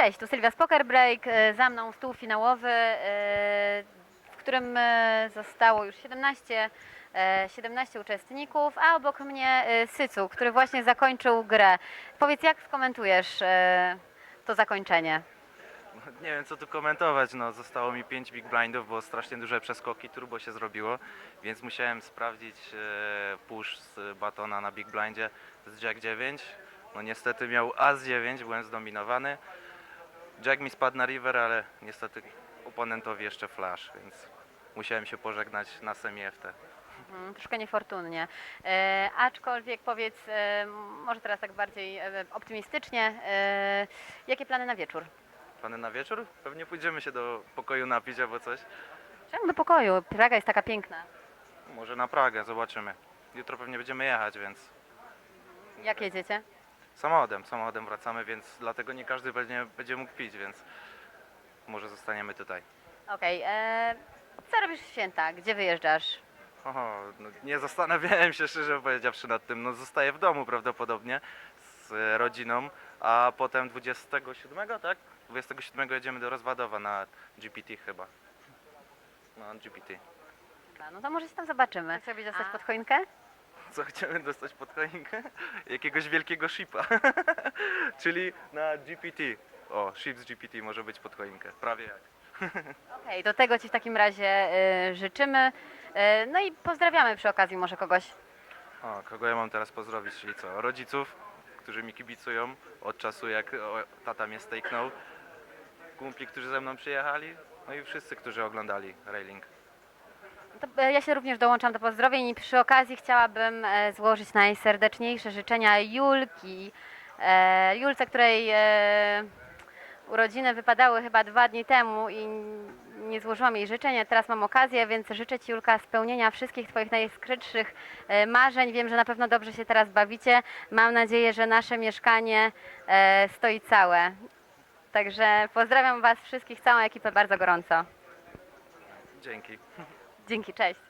Cześć, tu Sylwia z Poker Break, e, za mną stół finałowy, e, w którym e, zostało już 17, e, 17 uczestników, a obok mnie Sycu, który właśnie zakończył grę. Powiedz, jak skomentujesz to zakończenie? Nie wiem co tu komentować, no zostało mi 5 big blindów, bo strasznie duże przeskoki, turbo się zrobiło, więc musiałem sprawdzić push z batona na big blindzie z jack 9. No niestety miał as 9, byłem zdominowany. Jack mi spadł na river, ale niestety oponentowi jeszcze flash, więc musiałem się pożegnać na semi FT. Mm, Troszkę niefortunnie. E, aczkolwiek powiedz, e, może teraz tak bardziej e, optymistycznie, e, jakie plany na wieczór? Plany na wieczór? Pewnie pójdziemy się do pokoju napić albo coś. Czemu do pokoju? Praga jest taka piękna. Może na Pragę, zobaczymy. Jutro pewnie będziemy jechać, więc Jak jedziecie? Samochodem, samochodem wracamy, więc dlatego nie każdy będzie, będzie mógł pić, więc może zostaniemy tutaj. Okej, e, co robisz w święta? Gdzie wyjeżdżasz? Oho, no nie zastanawiałem się szczerze powiedziawszy nad tym. No zostaję w domu prawdopodobnie z e, rodziną, a potem 27, tak? 27 jedziemy do Rozwadowa na GPT chyba. No, GPT. Dobra, No to może się tam zobaczymy. Chcesz sobie dostać A. pod choinkę? Co chcemy dostać pod choinkę? Jakiegoś wielkiego shipa. Czyli na GPT. O, ship z GPT może być pod choinkę. Prawie jak. Okej, do tego Ci w takim razie y, życzymy. Y, no i pozdrawiamy przy okazji może kogoś. O, kogo ja mam teraz pozdrowić, czyli co? Rodziców, którzy mi kibicują od czasu jak o, tata mnie stejknął, kumpli, którzy ze mną przyjechali, no i wszyscy, którzy oglądali railing. E, ja się również dołączam do pozdrowień i przy okazji chciałabym e, złożyć najserdeczniejsze życzenia Julki. E, Julce, której urodziny wypadały chyba dwa dni temu i nie złożyłam jej życzenia. Teraz mam okazję, więc życzę Ci Julka spełnienia wszystkich Twoich najskrytszych marzeń. Wiem, że na pewno dobrze się teraz bawicie. Mam nadzieję, że nasze mieszkanie stoi całe. Także pozdrawiam Was wszystkich, całą ekipę bardzo gorąco. Dzięki. Dzięki, cześć.